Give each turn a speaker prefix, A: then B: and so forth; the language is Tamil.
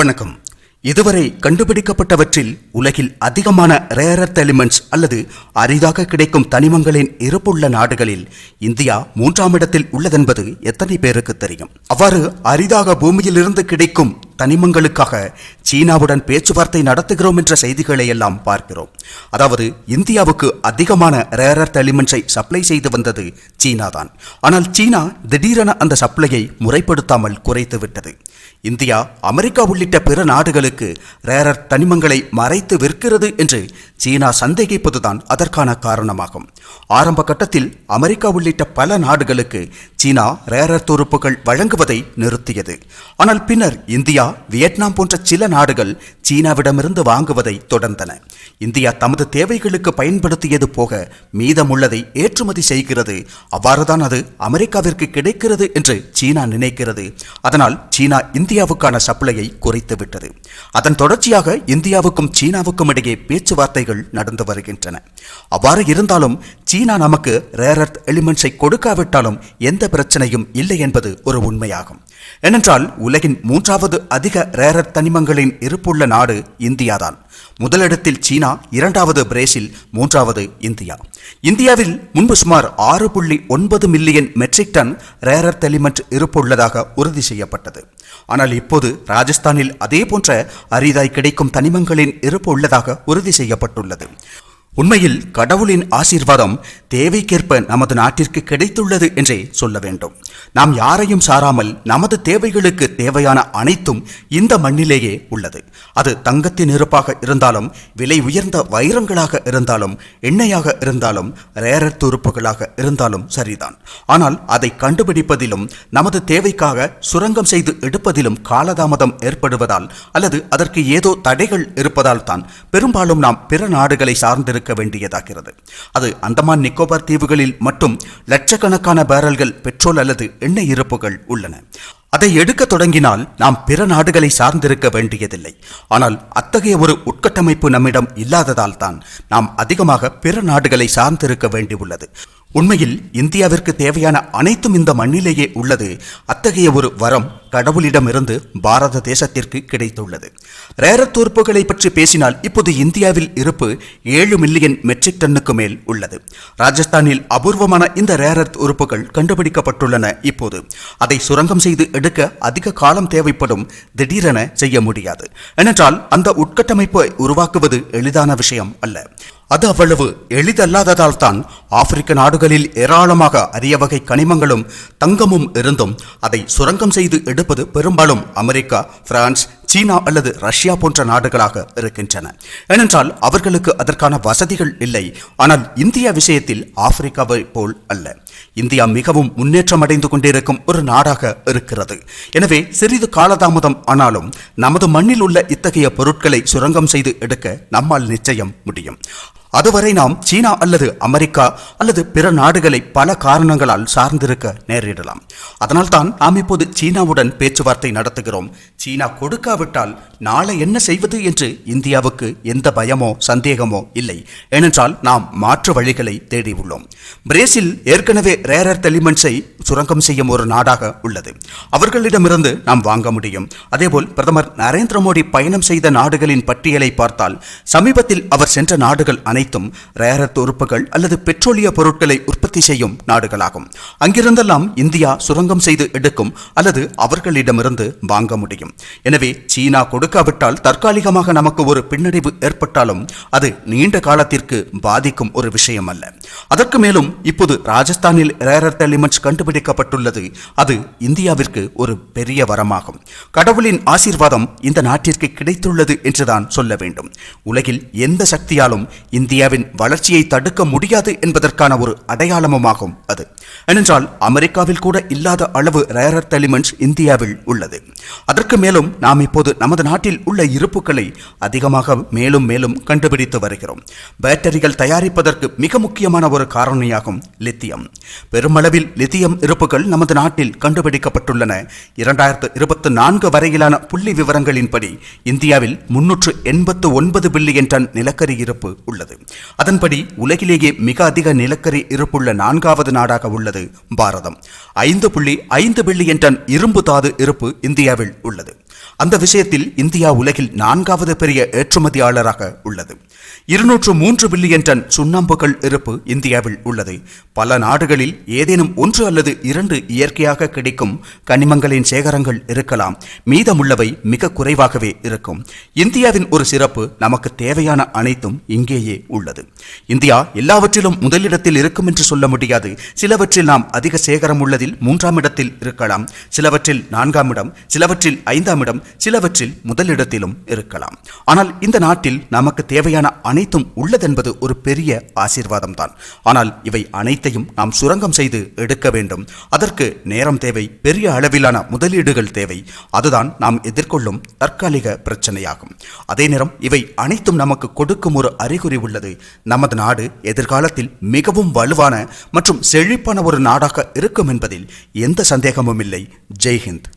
A: வணக்கம். இதுவரை கண்டுபிடிக்கப்பட்டவற்றில் உலகில் அதிகமான ரேரத் எலிமெண்ட்ஸ் அல்லது அரிதாக கிடைக்கும் தனிமங்களின் இருப்புள்ள நாடுகளில் இந்தியா மூன்றாம் இடத்தில் உள்ளதென்பது எத்தனை பேருக்கு தெரியும்? அவ்வாறு அரிதாக பூமியிலிருந்து கிடைக்கும் தனிமங்களுக்காக சீனாவுடன் பேச்சுவார்த்தை நடத்துகிறோம் என்ற செய்திகளை எல்லாம் பார்க்கிறோம். அதாவது இந்தியாவுக்கு அதிகமான ரேரத் எலிமெண்ட்ஸை சப்ளை செய்து வந்தது சீனா தான் ஆனால் சீனா திடீரென அந்த சப்ளையை முறைப்படுத்தாமல் குறைத்து விட்டது. இந்தியா அமெரிக்கா உள்ளிட்ட பிற நாடுகளுக்கு ரேரர் தனிமங்களை மறைத்து விற்கிறது என்று சீனா சந்தேகிப்பதுதான் அதற்கான காரணமாகும். ஆரம்ப கட்டத்தில் அமெரிக்கா உள்ளிட்ட பல நாடுகளுக்கு சீனா ரேரர் துருப்புகள் வழங்குவதை நிறுத்தியது. ஆனால் பின்னர் இந்தியா வியட்நாம் போன்ற சில நாடுகள் சீனாவிடமிருந்து வாங்குவதை தொடர்ந்தன. இந்தியா தமது தேவைகளுக்கு பயன்படுத்தியது போக மீதமுள்ளதை ஏற்றுமதி செய்கிறது. அவ்வாறுதான் அது அமெரிக்காவிற்கு கிடைக்கிறது என்று சீனா நினைக்கிறது. அதனால் சீனா இந்தியாவுக்கான சப்ளையை குறைத்துவிட்டது. அதன் தொடர்ச்சியாக இந்தியாவுக்கும் சீனாவுக்கும் இடையே பேச்சுவார்த்தைகள் நடந்து வருகின்றன. அவ்வாறு இருந்தாலும் சீனா நமக்கு ரேர் அர்த் எலிமெண்ட்ஸை கொடுக்காவிட்டாலும் எந்த பிரச்சனையும் இல்லை என்பது ஒரு உண்மையாகும். ஏனென்றால் உலகின் மூன்றாவது அதிக ரேரர் தனிமங்களின் இருப்புள்ள நாடு இந்தியாதான். முதலிடத்தில் சீனா இரண்டாவது பிரேசில் மூன்றாவது இந்தியா. இந்தியாவில் முன்பு சுமார் ஆறு புள்ளி ஒன்பது million metric ton rare earth element இருப்புள்ளதாக உறுதி செய்யப்பட்டது. ஆனால் இப்போது ராஜஸ்தானில் அதே போன்ற அரிதாய் கிடைக்கும் தனிமங்களின் இருப்பு உள்ளதாக உறுதி செய்யப்பட்டுள்ளது. உண்மையில் கடவுளின் ஆசீர்வாதம் தேவைக்கேற்ப நமது நாட்டிற்கு கிடைத்துள்ளது என்றே சொல்ல வேண்டும். நாம் யாரையும் சாராமல் நமது தேவைகளுக்கு தேவையான அனைத்தும் இந்த மண்ணிலேயே உள்ளது. அது தங்கத்தின் இருப்பாக இருந்தாலும் விலை உயர்ந்த வைரங்களாக இருந்தாலும் எண்ணெயாக இருந்தாலும் ரேரர் துருப்புகளாக இருந்தாலும் சரிதான். ஆனால் அதை கண்டுபிடிப்பதிலும் நமது தேவைக்காக சுரங்கம் செய்து எடுப்பதிலும் காலதாமதம் ஏற்படுவதால் அல்லது அதற்கு ஏதோ தடைகள் இருப்பதால் தான் பெரும்பாலும் நாம் பிற நாடுகளை சார்ந்திருக்க வேண்டியதாகிறது. அது அந்தமான் நிக்கோபார் தீவுகளில் மட்டும் லட்சக்கணக்கான பேரல்கள் பெட்ரோல் அல்லது எண்ணெய் இருப்புகள் உள்ளன. அதை எடுக்க தொடங்கினால் நாம் பிற நாடுகளை சார்ந்திருக்க வேண்டியதில்லை. ஆனால் அத்தகைய ஒரு உட்கட்டமைப்பு நம்மிடம் இல்லாததால் தான் நாம் அதிகமாக பிற நாடுகளை சார்ந்திருக்க வேண்டியுள்ளது. உண்மையில் இந்தியாவிற்கு தேவையான அனைத்தும் இந்த மண்ணிலேயே உள்ளது. அத்தகைய ஒரு வரம் கடவுளிடமிருந்து பாரத தேசத்திற்கு கிடைத்துள்ளது. ரேரத் உறுப்புகளை பற்றி பேசினால் இப்போது இந்தியாவில் இருப்பு ஏழு மில்லியன் மெட்ரிக் டன்னுக்கு மேல் உள்ளது. ராஜஸ்தானில் அபூர்வமான இந்த ரேரத் உறுப்புகள் கண்டுபிடிக்கப்பட்டுள்ளன இப்போது. அதை சுரங்கம் செய்து எடுக்க அதிக காலம் தேவைப்படும் திடீரென செய்ய முடியாது. ஏனென்றால் அந்த உட்கட்டமைப்பை உருவாக்குவது எளிதான விஷயம் அல்ல. அது அவ்வளவு எளிதல்லாததால் தான் ஆப்பிரிக்க நாடுகளில் ஏராளமாக அரிய வகை கனிமங்களும் தங்கமும் இருந்தும் அதை சுரங்கம் செய்து எடு எடுப்பது பெரும்பாலும் அமெரிக்கா பிரான்ஸ் சீனா அல்லது ரஷ்யா போன்ற நாடுகளாக இருக்கின்றன. ஏனென்றால் அவர்களுக்கு அதற்கான வசதிகள் இல்லை. ஆனால் இந்தியா விஷயத்தில் ஆப்பிரிக்காவை போல் அல்ல. இந்தியா மிகவும் முன்னேற்றம் அடைந்து கொண்டிருக்கும் ஒரு நாடாக இருக்கிறது. எனவே சிறிது காலதாமதம் ஆனாலும் நமது மண்ணில் உள்ள இத்தகைய பொருட்களை சுரங்கம் செய்து எடுக்க நம்மால் நிச்சயம் முடியும். அதுவரை நாம் சீனா அல்லது அமெரிக்கா அல்லது பிற நாடுகளை பல காரணங்களால் சார்ந்திருக்க நேரிடலாம். அதனால்தான் நாம் இப்போது சீனாவுடன் பேச்சுவார்த்தை நடத்துகிறோம். சீனா கொடுக்காவிட்டால் நாளை என்ன செய்வது என்று இந்தியாவுக்கு எந்த பயமோ சந்தேகமோ இல்லை. ஏனென்றால் நாம் மாற்று வழிகளை தேடியுள்ளோம். பிரேசில் ஏற்கனவே ரேரர் எலிமெண்ட்ஸை சுரங்கம் செய்யும் ஒரு நாடாக உள்ளது. அவர்களிடமிருந்து நாம் வாங்க முடியும். அதேபோல் பிரதமர் நரேந்திர மோடி பயணம் செய்த நாடுகளின் பட்டியலை பார்த்தால் சமீபத்தில் அவர் சென்ற நாடுகள் அனைத்தும் ரேரத் உறுப்புகள் அல்லது பெட்ரோலிய பொருட்களை உற்பத்தி செய்யும் நாடுகளாகும். அங்கிருந்தெல்லாம் இந்தியா சுரங்கம் செய்து எடுக்கும் அல்லது அவர்களிடமிருந்து வாங்க முடியும். எனவே சீனா கொடுக்காவிட்டால் தற்காலிகமாக நமக்கு ஒரு பின்னடைவு ஏற்பட்டாலும் அது நீண்ட காலத்திற்கு பாதிக்கும் ஒரு விஷயம் அல்ல அதற்கு மேலும் இப்போது ராஜஸ்தானில் ரேரத் எலிமெண்ட்ஸ் கண்டுபிடிக்கப்பட்டுள்ளது. அது இந்தியாவிற்கு ஒரு பெரிய வரமாகும். கடவுளின் ஆசீர்வாதம் இந்த நாட்டிற்கு கிடைத்துள்ளது என்றுதான் சொல்ல வேண்டும். உலகில் எந்த சக்தியாலும் இந்த இந்தியாவின் வளர்ச்சியை தடுக்க முடியாது என்பதற்கான ஒரு அடையாளமுமாகும் அது. ஏனென்றால் அமெரிக்காவில் கூட இல்லாத அளவு ரேரர் எலிமெண்ட்ஸ் இந்தியாவில் உள்ளது. அதற்கு மேலும் நாம் இப்போது நமது நாட்டில் உள்ள இருப்புகளை அதிகமாக மேலும் மேலும் கண்டுபிடித்து வருகிறோம். பேட்டரிகள் தயாரிப்பதற்கு மிக முக்கியமான ஒரு காரணியாகும் லித்தியம் பெருமளவில் லித்தியம் இருப்புகள் நமது நாட்டில் கண்டுபிடிக்கப்பட்டுள்ளன. இரண்டாயிரத்து இருபத்தி நான்கு வரையிலான புள்ளி விவரங்களின்படி இந்தியாவில் முன்னூற்று எண்பத்து ஒன்பது பில்லியன் டன் நிலக்கரி இருப்பு உள்ளது. அதன்படி உலகிலேயே மிக அதிக நிலக்கரி இருப்புள்ள நான்காவது நாடாக உள்ளது பாரதம். ஐந்து புள்ளி ஐந்து பில்லியன் டன் இரும்பு தாது இருப்பு இந்தியாவில் உள்ளது. அந்த விஷயத்தில் இந்தியா உலகில் நான்காவது பெரிய ஏற்றுமதியாளராக உள்ளது. இருநூற்று மூன்று பில்லியன் டன் சுண்ணாம்புகள் இருப்பு இந்தியாவில் உள்ளது. பல நாடுகளில் ஏதேனும் ஒன்று அல்லது இரண்டு இயற்கையாக கிடைக்கும் கனிமங்களின் சேகரங்கள் இருக்கலாம். மீதமுள்ளவை மிக குறைவாகவே இருக்கும். இந்தியாவின் ஒரு சிறப்பு நமக்கு தேவையான அனைத்தும் இங்கேயே உள்ளது. இந்தியா எல்லாவற்றிலும் முதலிடத்தில் இருக்கும் என்று சொல்ல முடியாது. சிலவற்றில் நாம் அதிக சேகரம் உள்ளதில் மூன்றாம் இடத்தில் இருக்கலாம். சிலவற்றில் நான்காம் இடம் சிலவற்றில் ஐந்தாம் இடம் சிலவற்றில் முதலிடத்திலும் இருக்கலாம். ஆனால் இந்த நாட்டில் நமக்கு தேவையான அனைத்தும் உள்ளதென்பது ஒரு பெரிய ஆசீர்வாதம் தான் ஆனால் இவை அனைத்தையும் நாம் சுரங்கம் செய்து எடுக்க வேண்டும். அதற்கு நேரம் தேவை பெரிய அளவிலான முதலீடுகள் தேவை. அதுதான் நாம் எதிர்கொள்ளும் தற்காலிக பிரச்சனையாகும். அதே நேரம் இவை அனைத்தும் நமக்கு கொடுக்கும் ஒரு அறிகுறி உள்ளது. நமது நாடு எதிர்காலத்தில் மிகவும் வலுவான மற்றும் செழிப்பான ஒரு நாடாக இருக்கும் என்பதில் எந்த சந்தேகமும் இல்லை. ஜெய்ஹிந்த்.